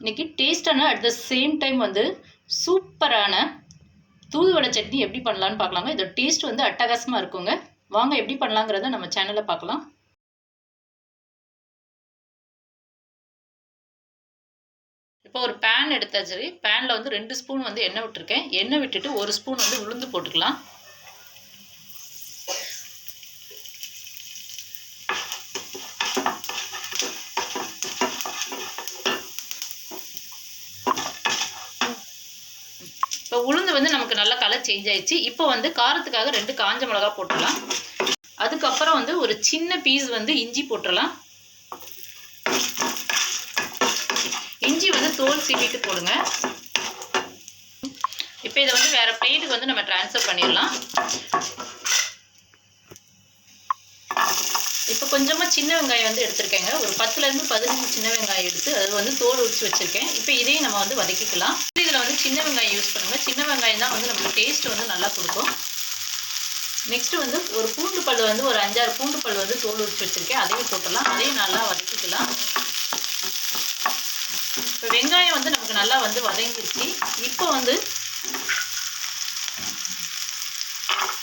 இன்னைக்கு டேஸ்டான at the same time வந்து சூப்பரான தூதுவளை சட்னி எப்படி பண்ணலான்னு பார்க்கலாங்க. இதோட டேஸ்ட் வந்து அட்டகாசமாக இருக்குங்க. வாங்க எப்படி பண்ணலாங்கிறத நம்ம சேனலில் பார்க்கலாம். இப்போ ஒரு பேன் எடுத்தாச்சு. பேனில் வந்து ரெண்டு ஸ்பூன் வந்து எண்ணெய் விட்டுருக்கேன். எண்ணெய் விட்டுட்டு ஒரு ஸ்பூன் வந்து உளுந்து போட்டுக்கலாம். இப்போ உளுந்து வந்து நமக்கு நல்லா கலர் சேஞ்ச் ஆயிடுச்சு. இப்போ வந்து காரத்துக்காக ரெண்டு காஞ்ச மிளகா போட்டுடலாம். அதுக்கப்புறம் வந்து ஒரு சின்ன பீஸ் வந்து இஞ்சி போட்டுடலாம். இஞ்சி வந்து தோல் சீவிட்டு போடுங்க. இப்போ இதை வந்து வேறு பிளேட்டுக்கு வந்து நம்ம ட்ரான்ஸ்ஃபர் பண்ணிடலாம். இப்போ கொஞ்சமாக சின்ன வெங்காயம் வந்து எடுத்திருக்கேங்க. ஒரு பத்துலேருந்து பதினஞ்சு சின்ன வெங்காயம் எடுத்து அது வந்து தோல் உரிச்சு வச்சுருக்கேன். இப்போ இதையும் நம்ம வந்து வதக்கிக்கலாம். இதில் வந்து சின்ன வெங்காயம் யூஸ் பண்ணுங்கள் சின்ன வெங்காயம் தான் வந்து நமக்கு டேஸ்ட் வந்து நல்லா கொடுக்கும். நெக்ஸ்ட்டு வந்து ஒரு பூண்டு பல் வந்து ஒரு அஞ்சாறு பூண்டு பல் வந்து தோல் உரிச்சு வச்சுருக்கேன். அதையும் போட்டுடலாம். அதையும் நல்லா வதக்கிக்கலாம். இப்போ வெங்காயம் வந்து நமக்கு நல்லா வந்து வதங்கிருச்சு. இப்போ வந்து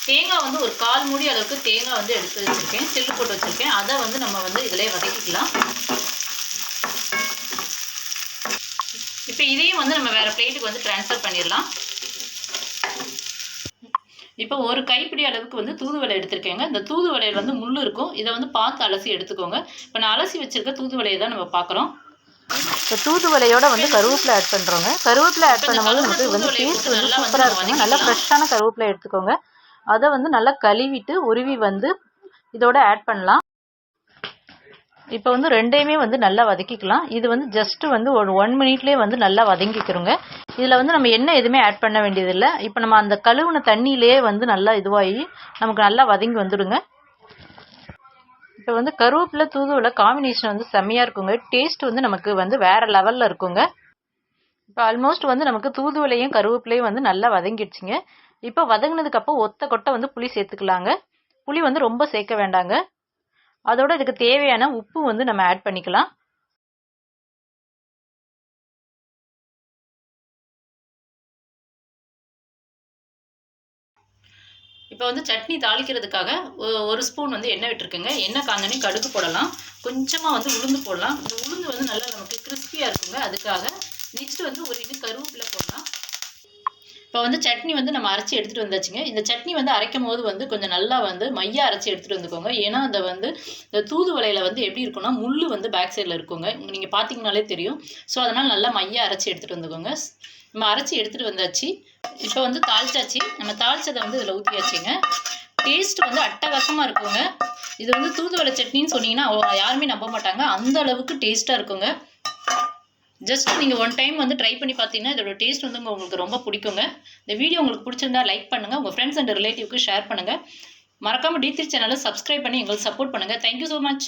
தேங்காய் வந்து ஒரு கால் மூடி அளவுக்கு தேங்காய் வந்து எடுத்து வச்சுருக்கேன். சில்லு போட்டு வச்சுருக்கேன். அதை வந்து நம்ம வந்து இதிலே வதக்கிக்கலாம். இப்போ இதையும் வந்து நம்ம வேறு பிளேட்டுக்கு வந்து ட்ரான்ஸ்ஃபர் பண்ணிடலாம். இப்போ ஒரு கைப்பிடி அளவுக்கு வந்து தூதுவளை எடுத்திருக்கேங்க. இந்த தூதுவளையில் வந்து முள் இருக்கும். இதை வந்து பார்த்து அலசி எடுத்துக்கோங்க. இப்போ நான் அலசி வச்சுருக்க தூதுவளையை தான் நம்ம பார்க்குறோம். இப்போ தூதுவளையோட வந்து கருவேப்பிலை ஆட் பண்ணுறோங்க கருவேப்பிலை ஆட் பண்ணும்போது நமக்கு வந்து டேஸ்ட் வந்து சூப்பராக இருக்குங்க. நல்லா ஃப்ரெஷ்ஷான கருவேப்பிலை எடுத்துக்கோங்க. அதை வந்து நல்லா கழுவிட்டு உருவி வந்து இதோட ஆட் பண்ணலாம். இப்போ வந்து ரெண்டையுமே வந்து நல்லா வதக்கிக்கலாம். இது வந்து ஜஸ்ட் வந்து ஒரு ஒன் மினிட்லேயே வந்து நல்லா வதங்கிக்கிறோங்க இதில் வந்து நம்ம எண்ணெய் எதுவுமே ஆட் பண்ண வேண்டியதில்லை. இப்போ நம்ம அந்த கழுவுன தண்ணியிலேயே வந்து நல்லா இதுவாகி நமக்கு நல்லா வதங்கி வந்துடுங்க. இப்போ வந்து கருவேப்பில தூதுவளை காம்பினேஷன் வந்து செம்மையாக இருக்குங்க. டேஸ்ட் வந்து நமக்கு வந்து வேறு லெவலில் இருக்குங்க. இப்போ ஆல்மோஸ்ட் வந்து நமக்கு தூதுவிலையும் கருவேப்பிலையும் வந்து நல்லா வதங்கிடுச்சுங்க. இப்போ வதங்கினதுக்கப்புறம் ஒத்த கொட்டை வந்து புளி சேர்த்துக்கலாங்க. புளி வந்து ரொம்ப சேர்க்க வேண்டாங்க. அதோட இதுக்கு தேவையான உப்பு வந்து நம்ம ஆட் பண்ணிக்கலாம். இப்போ வந்து சட்னி தாளிக்கிறதுக்காக ஒரு ஸ்பூன் வந்து எண்ணெய் விட்டுருக்குங்க. எண்ணெய் காஞ்சோடனே கடுகு போடலாம். கொஞ்சமாக வந்து உளுந்து போடலாம். இந்த உளுந்து வந்து நல்லா நமக்கு கிறிஸ்பியாக இருக்குங்க. அதுக்காக நெக்ஸ்ட் வந்து ஒரு இது கருவேப்பிலை போடலாம். இப்போ வந்து சட்னி வந்து நம்ம அரைச்சி எடுத்துகிட்டு வந்தாச்சுங்க. இந்த சட்னி வந்து அரைக்கும் போது வந்து கொஞ்சம் நல்லா வந்து மையா அரைச்சி எடுத்துகிட்டு வந்துக்கோங்க. ஏன்னா அந்த வந்து இந்த தூதுவலையில் வந்து எப்படி இருக்கும்னா முள் வந்து பேக் சைடில் இருக்குங்க. நீங்கள் பார்த்தீங்கனாலே தெரியும். ஸோ அதனால் நல்லா மையா அரைச்சி எடுத்துகிட்டு வந்துக்கோங்க. நம்ம அரைச்சி எடுத்துகிட்டு வந்தாச்சு. இப்போ வந்து தாளிச்சாச்சு. நம்ம தாளிச்சதை வந்து இதில் ஊற்றியாச்சுங்க டேஸ்ட் வந்து அட்டகாசமாக இருக்குங்க. இது வந்து தூதுவளை சட்னின்னு சொன்னீங்கன்னா அவங்க யாருமே நம்ப மாட்டாங்க. அந்த அளவுக்கு டேஸ்ட்டாக இருக்குங்க. ஜஸ்ட் நீங்கள் ஒன் டைம் வந்து ட்ரை பண்ணி பார்த்தீங்கன்னா இதோட டேஸ்ட் வந்து உங்களுக்கு ரொம்ப பிடிக்குங்க. இந்த வீடியோ உங்களுக்கு பிடிச்சிருந்தா லைக் பண்ணுங்கள் உங்கள் ஃப்ரெண்ட்ஸ் அண்ட் ரிலேட்டிவ்க்கு ஷேர் பண்ணுங்கள் மறக்காமல் டி த்ரீ சேனலை சப்ஸ்கிரைப் பண்ணி எங்களுக்கு சப்போர்ட் பண்ணுங்கள் தேங்க்யூ ஸோ மச்